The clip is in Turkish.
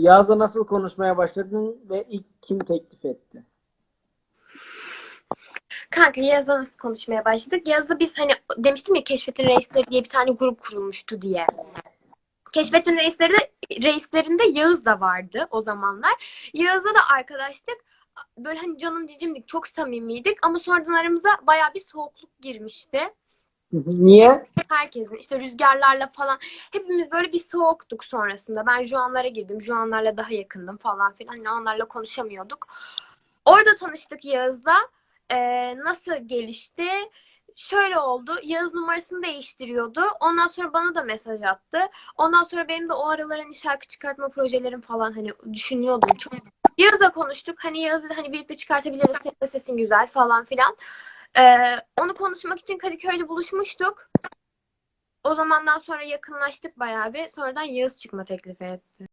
Yağız'la nasıl konuşmaya başladın ve ilk kim teklif etti? Kanka Yaz'la nasıl konuşmaya başladık? Yaz'la biz hani demiştim ya Keşfetin Reisleri diye bir tane grup kurulmuştu diye. Keşfetin Reisleri de, reislerinde Yağız da vardı o zamanlar. Yağız'la da arkadaştık. Böyle hani canım cicimdik, çok samimiydik ama sonradan aramıza bayağı bir soğukluk girmişti. Niye? Herkesin işte rüzgarlarla falan hepimiz böyle bir soğuktuk sonrasında. Ben Juanlara girdim. Juanlarla daha yakındım falan filan. Hani onlarla konuşamıyorduk. Orada tanıştık Yağız'la. Ee, nasıl gelişti? Şöyle oldu. Yağız numarasını değiştiriyordu. Ondan sonra bana da mesaj attı. Ondan sonra benim de o aralar hani şarkı çıkartma projelerim falan hani düşünüyordum çok. Yağız'la konuştuk. Hani Yağız'la hani birlikte çıkartabiliriz. Senin sesin güzel falan filan. Ee, onu konuşmak için Kadıköy'de buluşmuştuk. O zamandan sonra yakınlaştık bayağı bir. Sonradan Yağız çıkma teklifi etti.